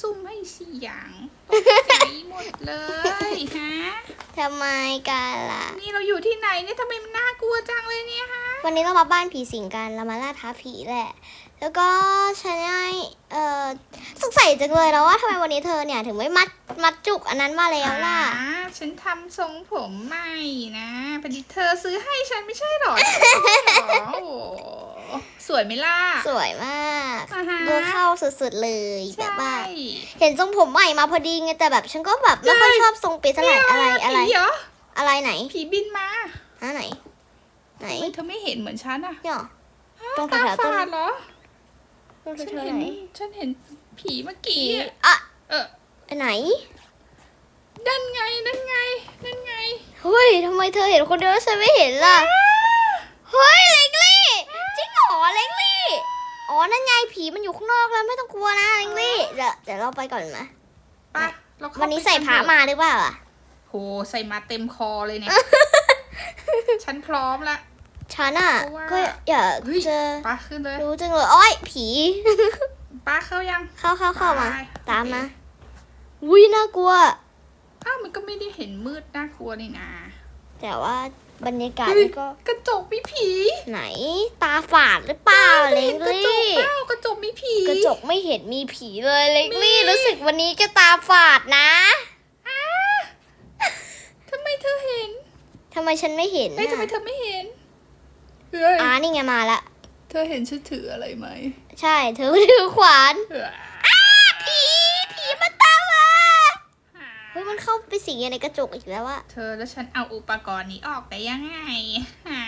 ซุ่มให้เสียงตกใจหมดเลยฮะทำไมกันล่ะ นี่เราอยู่ที่ไหนเนี่ยทำไมมันน่ากลัวจังเลยเนี่ยฮะ วันนี้เรามาบ้านผีสิงกันเรามาล่าท้าผีแหละ แล้วก็ฉันได้เอ่อสงสัยจังเลยแล้วว่าทำไมวันนี้เธอเนี่ยถึงไม่มัดมัดจุกอันนั้นมาแล้วล่ะ อ่าฉันทำทรงผมใหม่นะพอดีเธอซื้อให้ฉันไม่ใช่หรอ โอ้โหสวยไหมล่ะ สวยมาก อ่าฮะดูเข้าสุดๆเลยแบบว่า ใช่เห็นทรงผมใหม่มาพอดีไงแต่แบบฉันก็แบบไม่ค่อยชอบทรงปีเท่าไหร่อะไรอะไร ผีเหรออะไรไหนผีบินมาฮะไหน ไหนเฮ้ยเธอไม่เห็นเหมือนฉันอะเนี่ยเหรอตรงตาแถวๆต้นฝาดเหรอ ตรงฉันเธอเห็ไหนนฉันเห็นผีเมื่อผีกี้อะอะเอออันไหนนั่นไง นั่นไง นั่นไง เฮ้ยทำไมเธอเห็นคนเดียวแล้วฉันไม่เห็นล่ะเฮ้ยเล็กลี่จริงเหรอเล็กลี่ อ๋อ นั่นไงผีมันอยู่ข้างนอกแล้วไม่ต้องกลัวนะเล็กลี่เดี๋ยวเดี๋ยวเราไปก่อนนะไปเราเข้าวันนี้ไปใส่กัพระเถอมาหรือเปล่าอะโหใส่มาเต็มคอเลยเนี่ย ฉันพร้อมละ ฉันอะเพราะว่า ก็อยากเฮ้ยจะป้าขึ้นเลยรู้จังเลยโอ้ยผีป้าเข้ายัง เข้าเข้าเข้ามา ไป ตามมาอุ้ยน่ากลัว อ้าวมันก็ไม่ได้เห็นมืดน่ากลัวนี่นะ แต่ว่าบรรยากาศเฮ้ยมันก็กระจกมีผีไหน ตาฝาดหรือเปล่าเล็เห็กนกระจกลี่เปล่ากระจกมีผีกระจกไม่เห็นมีผีเลยเล็กลี่มีรู้สึกวันนี้จะตาฝาดนะอ้าทำไมเธอเห็นทำไมฉันไม่เห็นเฮ้ยทำไมน่ะเธอไม่เห็นเฮ้ยอ่านี่ไงมาละ เธอเห็นฉันถืออะไรไหมใช่ เธอถือขวาน เออ ผีผีมันตามมาเฮ้ยมันเข้าไป สิงอยู่ในกระจกอีกแล้วอะเธอแล้วฉันเอาอุปกรณ์นี้ออกได้ยังไงหา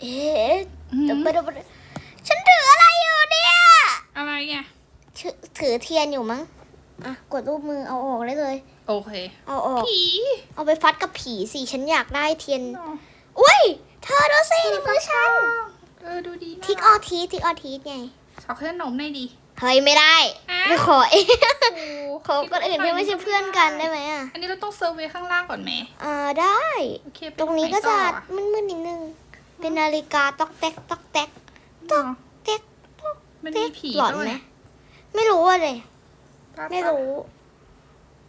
เอ๊ะอืมเดี๋ยวไปเดี๋ยวไปฉันถืออะไรอยู่เนี่ยอะไรอะถือถือเทียนอยู่มั้งอะกดรูปมือเอาออกได้เลย โอเค เอาออกผีเอาไปฟัดกับผีสิฉันอยากได้เทียนอุ้ยเธอดูสิในมือฉันเออดูดีนะทิกออทีทิกออทีไงขอขนมหน่อยดิ เฮ้ยไม่ได้อ้าไปวขอเองโอ้ขอคนอื่นที่ไม่ใช่เพื่อนกันได้ไหมอะอันนี้เราต้องเซอร์เวย์ข้างล่างก่อนไหมอ่าได้ โอเคไปตรงนี้ก็ไหจะต่ออมึนๆนิดนึง เป็นนาฬิกาตอกแตกตอกแตกหรอเต๊กมันเต๊มีกผีหลอนด้วยไหมไม่รู้อะเลยปั๊บไม่รู้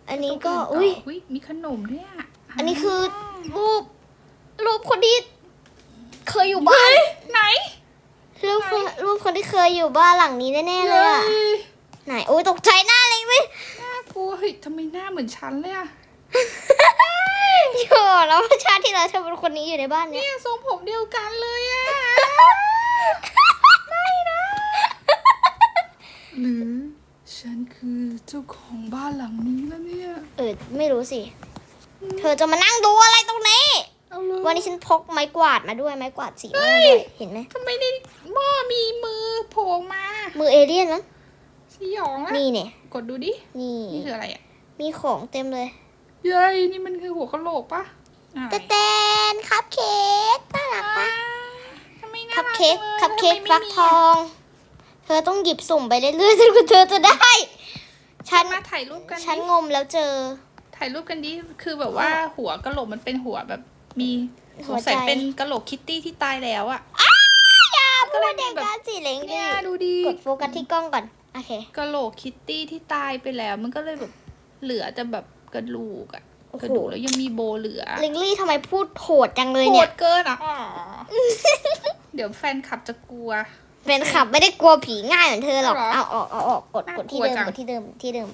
อันนี้ก็ตรงอุ้ยอุ้ยมีขนมด้วยอะอันนี้คือรูปรูปคนที่เคยอยู่บ้าน ไหน รูปคนรูปคนที่เคยอยู่บ้านหลังนี้แน่ๆเลยอะฮ้ไหนอุ้ยตกใจหน้าเลยไหมน่ากลัวเฮ้ยทำไมหน้าเหมือนฉันเลยอะโยแล้วชาติที่แล้วเธอเป็นคนนี้อยู่ในบ้านเนี้ยเนี่ยทรงผมเดียวกันเลยอะหรือ ฉันคือเจ้าของบ้านหลังนี้แล้วเนี่ย เออไม่รู้สิ เธอจะมานั่งดูอะไรตรงนี้ เอาเลยวันนี้ฉันพกไม้กวาดมาด้วยไม้กวาดสีม่วงด้วยเห็นไหมทำไมได้ หม้อมีมือโผล่มา มือเอเลี่ยนมั้งสยองละนี่เนี่ย กดดูดิ นี่ นี่คืออะไรอะมีของเต็มเลย เย้ยนี่มันคือหัวกะโหลกปะอะไรแต่แตนคัพเค้กน่ารักปะทำไมน่าคัพรัเค้กจังลยคัพเค้กทำไมไม่ฟักมีทอง เธอต้องหยิบสุ่มไปเรื่อยๆจนกว่าเธอจะได้ ฉันมาถ่ายรูปกัน ฉันดิงมแล้วเจอ ถ่ายรูปกันดิ คือแบบว่าหัวกะโหลกมันเป็นหัวแบบมีหัสวงใจสัยเป็นกะโหลกคิตตี้ที่ตายแล้วอะอย่าพู ก็เลดยมีเด็กแบบกันสิเล้งเนี่ดิยดูดีกดโฟกัสที่กล้องก่อน โอเคกะโหลกคิตตี้ที่ตายไปแล้ว มันก็เลยแบบเหลือแต่แบบกระดูกอะโอ้โห กระดูกแล้วยังมีโบเหลือลิงลี่ทำไมพูดโหดจังเลยโหเนี่ย ดเกินอะอ๋อเดี๋ยวแฟนคลับจะกลัว เป็นขับไม่ได้กลัวผีง่ายเหมือนเธอหรอกเอาเหรอเอาออกเอาออกกดน่ากกลัวดที่เดิมจัง กดที่เดิมที่เดิม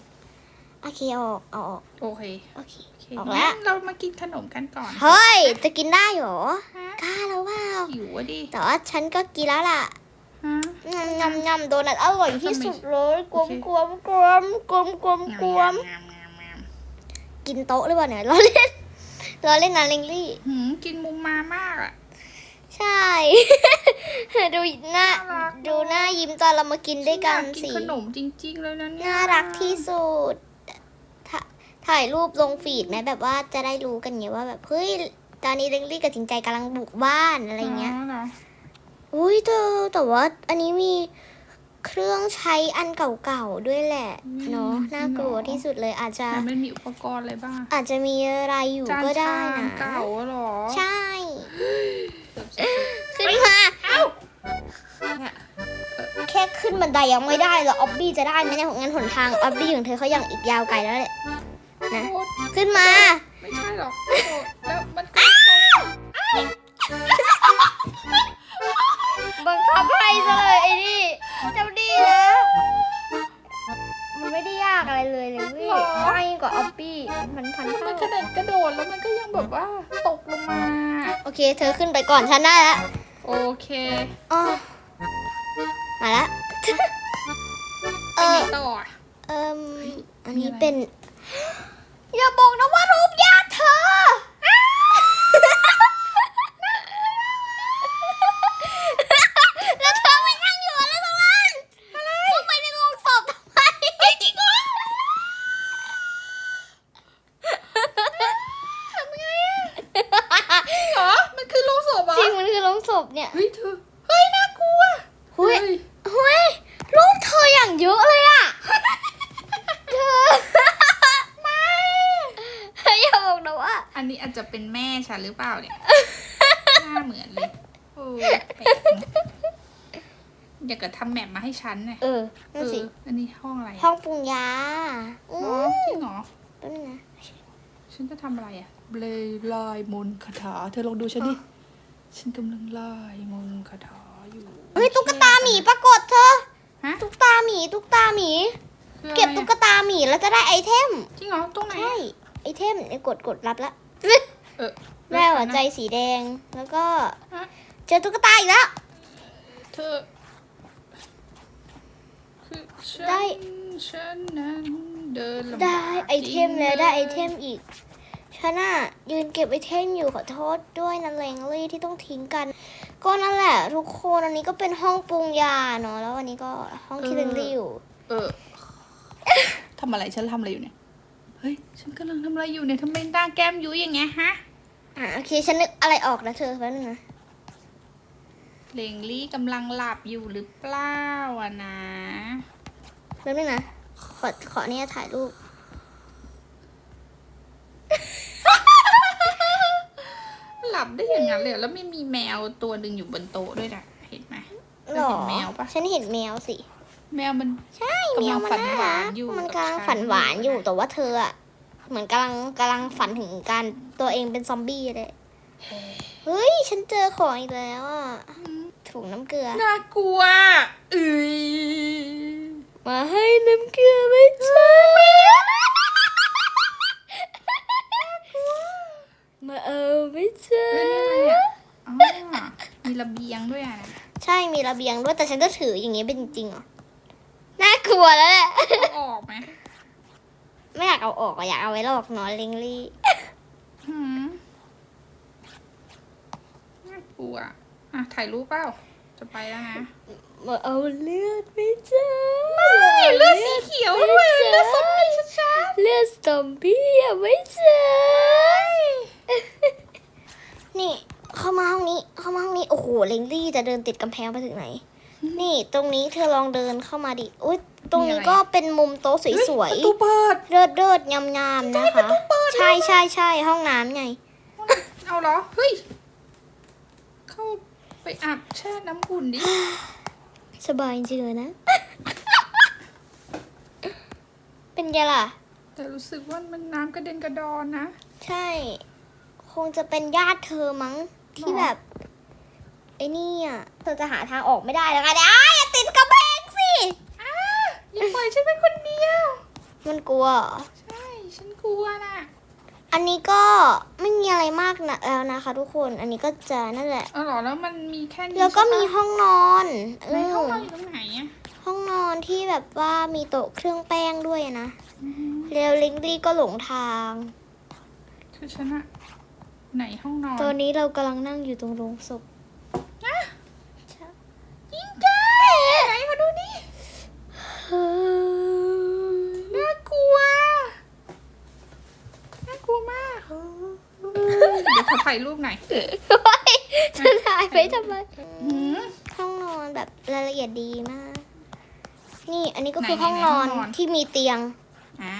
โอเคเอาออกเอาออกโอเค โอเคโอเคออกแล้ว งั้นเรามากินขนมกันก่อนเฮ้ย จะกินได้เหรอ ฮะกล้าแล้วว่าหิวอะดิแต่ว่าฉันก็กินแล้วล่ะฮะงำงำงำโดนัทอร่อยที่สุดเลยกลโอมเคกลมกลมกลมกลมกลมงามงามงามกินโต๊ะหรือเปล่าเนี่ยล้อเล่นล้อเล่นนะลิงลี่ หืมกินมุมมามากอะ ใช่ ดูหน้าน่ารัก ดูหน้ายิ้มตอนเรามากินด้วยกันฉัอากสิกินขนมจริงๆเลยนะเนี่ยน่ารักที่สุด ถ่าถ่ายรูปลงฟีดไหมแบบว่าจะได้รู้กันไงว่าแบบเฮ้ยตอนนี้ลิงลี่กับจิงใจกำลังบุกบ้านอะไรเงี้ยหรออุ้ยเธอแต่ว่าอันนี้มีเครื่องใช้อันเก่าๆด้วยแหละเนาะอืมน่ากลัวจริงเหรอที่สุดเลยอาจจะแต่มันมีอุปกรณ์อะไรบ้าง อาจจะมีอะไรอยู่จานก็ได้ชามนะเก่าเหรอ ใช่เกือบสุดขึ้นมาๆเอ้าเนี่ยแค่ขึ้นบันไดยังไม่ได้แล้วออบบี้จะได้ไหมเนี่ยงั้นหนทางออบบี้ของเธอเขายังอีกยาวไกลแล้วแหละ นะโอ๊ยขึ้นมา ไม่ใช่หรอกโอ๊ยแล้วมันก็ตรงบังคับให้ซะเลยไอ้นี่เจ้าดีนะ มันไม่ได้ยากอะไรเลยเลยพี่ง่ายกว่าออบบี้มันพันแล้วมันกเท่าระเด็นกระโดดแล้วมันก็ยังแบบว่าตกลงมา โอเค เธอขึ้นไปก่อนฉันได้แล้วโอเคอ๋อมาละเอไปไหนอ ต่ออะเอิมอันนี้มีอะไรเป็น อย่าบอกนะว่ารูปญาติเธอ แล้วเธอไม่นั่งอยู่อะไรตรงนั้นอะไรเข้าไปในโรงศพทำไมจริงเหรอทำไงอะ เหรอ มันคือโลงศพเหรอจริงมันคือโรงศพเนี่ย เฮ้ยเธอเฮ้ยน่ากลัว เฮ้ย เฮ้ย เฮ้ยรูปเธออย่างเยอะเลยอะเธอไม่อย่าบอกนะว่า อันนี้อาจจะเป็น แม่ฉันหรือเปล่าเนี่ย หน้าเหมือนเลยโอ้แปลกอยากจะทำแมปมาให้ฉันเนี่ยเออนั่นสิ เอออันนี้ห้องอะไรอะห้องปรุงยาอือ๋อมจริงเหรอ แป๊บนึงนะ ฉันจะทำอะไรอะเบลยลายมนต์คาถา เธอลองดูฉันดิ ฉันกำลังไล่มนต์คาถาอยู่เฮ้ยตุ๊กตาหมีปรากฏเธอ ฮะตุ๊กตาหมีตุ๊กตาหมี คืออะไรเก็บตุ๊กตาหมีแล้วจะได้ไอเทม จริงเหรอตรงไหนใช่ไอเทมเนี่ยกดกดรับละ เออ ได้หัวใจสีแดง แล้วก็ฮะเจอตุ๊กตาอีกแล้ว เธอคือฉันได้ ฉันนั้นเดินลำบากได้ไอเทมแล้วได้ไอเทมอีกฉันอะยืนเก็บไอเทมอยู่ขอโทษด้วยนันเลงลี่ที่ต้องทิ้งกัน ก็นั่นแหละ ทุกคนอันนี้ก็เป็นห้องปรุงยาเนาะแล้วอันนี้ก็ห้องคิดเลงลี่อยู่ เออทำอะไรฉันทำอะไรอยู่เนี่ย เฮ้ย ฉันกำลังทำอะไรอยู่เนี่ยทำไมหน้าแก้มยุ้ยอย่างเงี้ยฮะ อะโอเคฉันนึกอะไรออกนะเธอแป๊บนึงนะเลงลี่กำลังหลับอยู่หรือเปล่าอะนะแป๊บนึงนะขอขอเนี่ยถ่ายรูปหลับได้อย่างนั้นเลยเหรอแล้วไม่มีแมวตัวหนึ่งอยู่บนโต๊ะด้วยนะเห็นไหมหรอเห็นแมวปะฉันเห็นแมวสิ แมวมัน ใช่กำแมลัวงมันฝันน่าหวารันกอยู่มันกับกำลังฉันฝันหวานอยู่อยู่แต่ว่าเธออะ เหมือนกำลังกำลังฝันถึงการตัวเองเป็นซอมบี้เลย เฮ้ย ฉันเจอของอีกแล้วอะถุงน้ำเกลือ น่ากลัวเอ้ยมาให้น้ำเกลือไม่ใช่มาเอาไม่ใช่เฮ้ยนี่อะไรอะอ๋อมีระเบียงด้วยอะนะใช่มีระเบียงด้วยแต่ฉันก็ถืออย่างงี้เป็นจริงๆเหรอ น่ากลัวแล้วแหละเอาออกไหม ไม่อยากเอาออกอะอยากเอาไว้หลอกนอนลิงลี่หืมน่ากลัวอะถ่ายรูปเปล่า จะไปแล้วนะ มาเอาเลือดไม่ใช่เลือดสีเขียวด้วย เลือดส้มไม่ชัดเลือดซอมบี้อะไม่ใช่นี่ เข้ามาห้องนี้ เข้ามาห้องนี้ โอ้โหเลงลี่จะเดินติดกำแพงไปถึงไหน นี่ตรงนี้เธอลองเดินเข้ามาดิ อุ้ย ตรงนี้ก็เป็นมุมโต๊ะๆเฮ้สวยประตูเปิดๆเลิศเลิศยำยำนะคะ ใช่ใช่ใช่ห้องน้ำไง เอาเหรอ เฮ้ย เข้าไปอาบแช่น้ำอุ่นดิ สบายจริงเลยนะ เป็นไงล่ะ แต่รู้สึกว่ามันน้ำกระเด็นกระดอนนะ ใช่ คงจะเป็นญาติเธอมั้งที่หรอแบบไอ้นี่อะ เธอจะหาทางออกไม่ได้แล้วกันอ้ายอย่าติดกระแพงสิ อ้า อย่าปล่อยฉันเป็นคนเดียว มันกลัวเหรอใช่ฉันกลัวน่ะอันนี้ก็ไม่มีอะไรมากนะแล้วนะคะทุกคน อันนี้ก็จะนั่นแหละ เออเหรอแล้วมันมีแค่นี้แล้วก็มีใช่ปะห้องนอนเอในห้องอนอนอยู่ตรงไหนอะห้องนอนที่แบบว่ามีโต๊ะเครื่องแป้งด้วยอะนะเรลลิงลี่ก็หลงทาง คือฉันอะไหนห้องนอนตอนนี้เรากำลังนั่งอยู่ตรงโรงศพ อะยิงจ้าไหนมาดูดิ น่ากลัว น่ากลัวมากเดี๋ยวขอถ่ายรูปหน่อยเฮ้ยจะถ่ายไปทำไมหืมห้องนอนแบบรายละเอียดดีมาก นี่อันนี้ก็ไหนคือห้องไหนนอนห้องนอนที่มีเตียงอ่า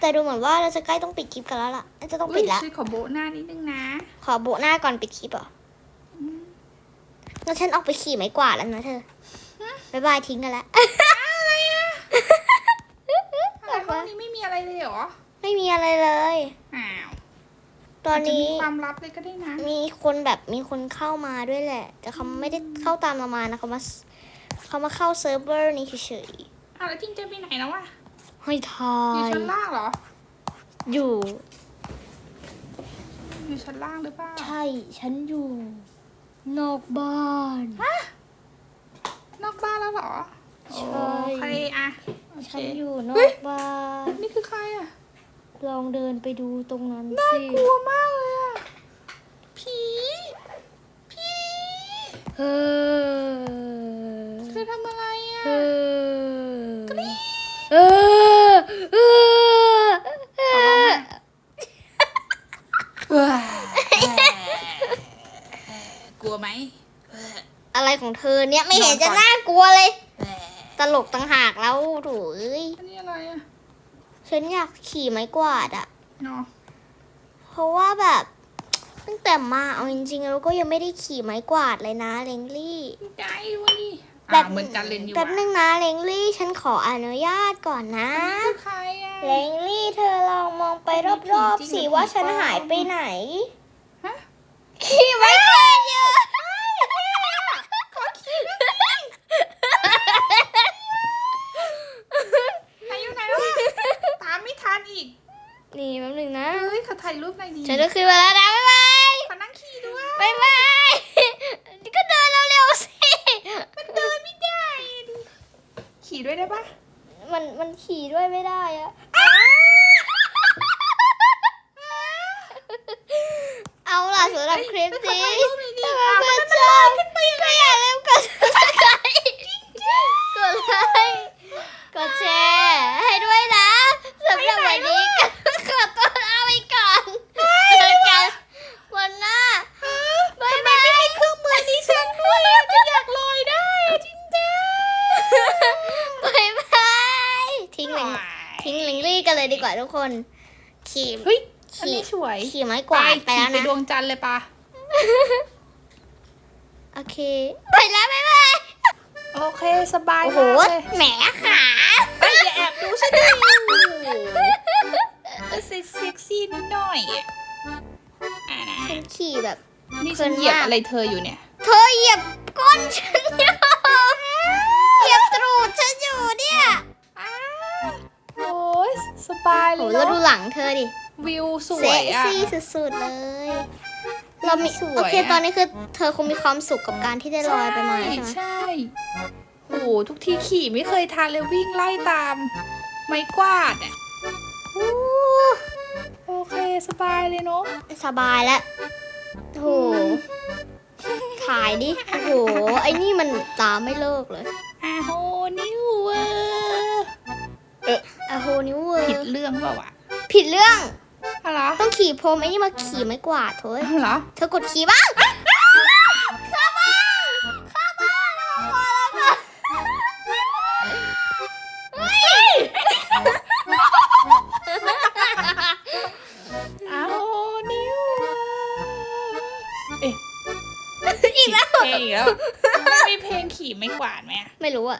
แต่ดูเหมือนว่าเราจะใกล้ต้องปิดคลิปกันแล้วล่ะน่าจะต้องปิดแล้วช่วยขอโบะหน้านิดนึงนะ ขอโบะหน้าก่อนปิดคลิปเหรองั้นฉันออกไปขี่ไม้กวาดแล้วนะเธอ บ๊ายบายทิ้งกันแล้ว อะไรห้องนี้ไม่มีอะไร เลยเหรอ ไม่มีอะไรเลย อ้าวตอนนี้าจจะมีความลับเลยก็ได้นะ มีคนแบบมีคนเข้ามาด้วยแหละ แต่เขาไม่ได้เข้าตามเรามานะเขามาเขามาเข้าเซิร์ฟเวอร์นี้เฉยอ้าวแล้วจินเจอไปไหนแล้ววะๆให้ทาอยู่ยชั้นล่างเหรอ อยู่ อยู่ชั้นล่างหรือเปล่าใช่ ฉันอยู่ นอกบ้านนอกบ้านแล้วเหรอใช่ โอเคอะโอเค ฉันอยู่นอกบ้านนี่คือใครอะลองเดินไปดูตรงนั้นน่าสิกลัวมากเลยอะผี ผีเฮ้เธอทำอะไรอะเฮ้เออเออเออกลัวไหมอะไรของเธอเนี่ยไม่เห็นจะน่ากลัวเลย ตลกต่างหากแล้วโถูเอ้ยอันนี้อะไรอะฉันอยากขี่ไม้กวาดอะเนาะเพราะว่าแบบ ตั้งแต่มาเอาจริงๆแล้วก็ยังไม่ได้ขี่ไม้กวาดเลยนะเลงลี่ ใจวันนี้อ่าเหมือนกันเลยนี่หแป๊บว่านึงนะเลงลี่ฉันขออนุญาตก่อนนะอันนี้คือใครอะเลงลี่เธอลองมองไปอันนี้รอบผีๆจริสิงหรือว่าผีฉันปลอมหายไปไหนฮะ ขี่ไม้กวาดอยู่ ขอขี่ไหนอยู่ไหนวะตามไม่ทัน อีกนี่แป๊บนึงนะเฮ้ยขอถ่ายรูปหน่อยดีฉันจะขึ้นมาแล้วนะบ๊ายบายขอนั่งขี่ด้วยบ๊ายบายก็เดินเร็วๆสิมันเดินไม่ได้อะดิขี่ด้วยได้ปะมันมันขี่ด้วยไม่ได้อะเอาล่ะสำหรับคลิปเอ้ยนี้ ขอถ่ายรูปหน่อยดิ ถ้า อะ เพื่ มั อน น มัน ช ล อ อย บ ขึ้นไปยังไง ก็อย่าลืมกด subscribe กดไลค์กดแชร์ให้ด้วยนะสำหรับวันนี้ก็ขอตัวลาไปก่อนเจอกันวันหน้าบ๊ายบาย ให้เครื่องมือดิฉันด้วยอะจะอยากลอยได้อะจริงจ้า บายบายทิ้งหลิงทิ้งหลิงลี่กันเลยดีกว่าทุก คน ขี่เฮ้ยอันขี่นี้สวยขี่ไม้กวาดไปแล้วขี่ไปนะดวงจันทร์เลยปะโอเคไปแล้วบ๊ายบายโอเคสบายโอ้โหมากเลยแหมขาเฮ้ยอย่าแอบดูฉันดิก็เซ็กซี่นิดหน่อยอะอะนะฉันขี่แบบนี่ฉันเพลินมากเหยียบอะไรเธออยู่เนี่ย เธอเหยียบก้นฉันอยู่ สบายเลโอ้ยแล้วดูเนาะหลังเธอดิวิวสวเซ็ยกอะซี่สุดๆเลย เรามีสวยอะโอเคตอนนี้คือเธอคงมีความสุขกับการที่ได้ลอยไปมาใช่ไหมใช่โอ้โหทุกทีขี่ไม่เคยทันเลยวิ่งไล่ตาม ไม้กวาดอะอู้โอเคสบายเลยเนาะสบายแล้วโอ้โหถ่ายดิโอ้โหไอ้นี่มันตามไม่เลิกเลย อาโหนิวเว อร์อะโหนิ้วเวอผิดร์เรื่องเปล่าวะผิดเรื่องอะไรอต้องขี่พรมไอ้นี่มาขี่ไม้กวาดเถอะเหรอเธอกดขี่บ้างข้าบ้างข้าบ้างพอแล้วค่ะเฮ้ยอาโหนิวเวอร์เอ๊ะอีกแล้วเพลงอีกแล้วมันมีเพลงขี่ไม้กวาดไหมอะ ไม่รู้อะ